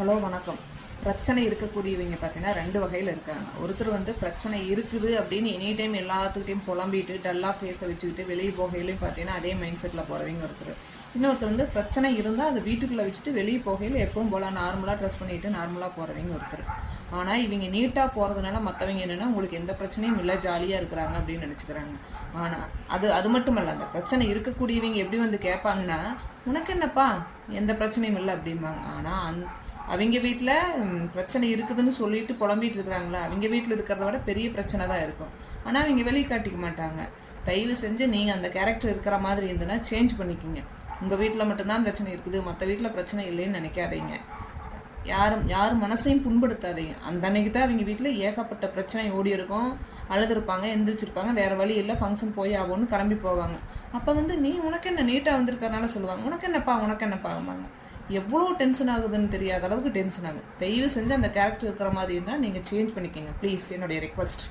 Hello வணக்கம். பிரச்சனை இருக்கக்கூடியவங்க பார்த்தீங்கன்னா ரெண்டு வகையில் இருக்காங்க. ஒருத்தர் வந்து பிரச்சனை இருக்குது அப்படின்னு எனி டைம் எல்லாத்துக்கிட்டையும் புலம்பிட்டு டல்லாக ஃபேஸை வச்சுக்கிட்டு வெளியே போகையிலையும் பார்த்தீங்கன்னா அதே மைண்ட் செட்டில் போகிறவங்க ஒருத்தர். இன்னொருத்தர் வந்து பிரச்சனை இருந்தால் அதை வீட்டுக்குள்ளே வச்சுட்டு வெளியே போகையில் எப்பவும் போல் நார்மலாக ட்ரெஸ் பண்ணிட்டு நார்மலாக போகிறவங்க ஒருத்தர். ஆனால் இவங்க நீட்டாக போகிறதுனால மற்றவங்க என்னென்னா உங்களுக்கு எந்த பிரச்சனையும் இல்லை ஜாலியாக இருக்கிறாங்க அப்படின்னு நினச்சிக்கிறாங்க. ஆனால் அது அது மட்டும் இல்லை அந்த பிரச்சனை இருக்கக்கூடியவங்க எப்படி வந்து கேட்பாங்கன்னா உனக்கு என்னப்பா? எந்த பிரச்சனையும் இல்லை அப்படிம்பாங்க. ஆனால் அந் அவங்க வீட்டில் பிரச்சனை இருக்குதுன்னு சொல்லிட்டு புலம்பிட்டு இருக்கிறாங்களா? அவங்க வீட்டில் இருக்கிறத விட பெரிய பிரச்சனை தான் இருக்கும். ஆனால் அவங்க வெளியே காட்டிக்க மாட்டாங்க. தயவு செஞ்சு நீங்கள் அந்த கேரக்டர் இருக்கிற மாதிரி இருந்ததுன்னா சேஞ்ச் பண்ணிக்கிங்க. உங்கள் வீட்டில் மட்டும்தான் பிரச்சனை இருக்குது. மற்ற வீட்டில் பிரச்சனை இல்லைன்னு நினைக்காதீங்க. யாரும் யார் மனசையும் புண்படுத்தாதீங்க. அந்த அன்னைக்கு தான் அவங்க வீட்டில் ஏகப்பட்ட பிரச்சனை ஓடி இருக்கும். அழுதுருப்பாங்க எந்திரிச்சிருப்பாங்க. வேறு வழி இல்லை ஃபங்க்ஷன் போய் ஆகும்னு கிளம்பி போவாங்க. அப்போ வந்து நீ உனக்கு என்ன நீட்டாக வந்திருக்கறனால சொல்லுவாங்க. உனக்கு என்னப்பா உனக்கு என்னப்பாம்பாங்க எவ்வளோ டென்ஷன் ஆகுதுன்னு தெரியாத அளவுக்கு டென்ஷன் ஆகும். தயவு செஞ்சு அந்த கேரக்டர் இருக்கிற மாதிரி இருந்தால் நீங்கள் சேஞ்ச் பண்ணிக்கோங்க. ப்ளீஸ் என்னுடைய ரெக்வஸ்ட்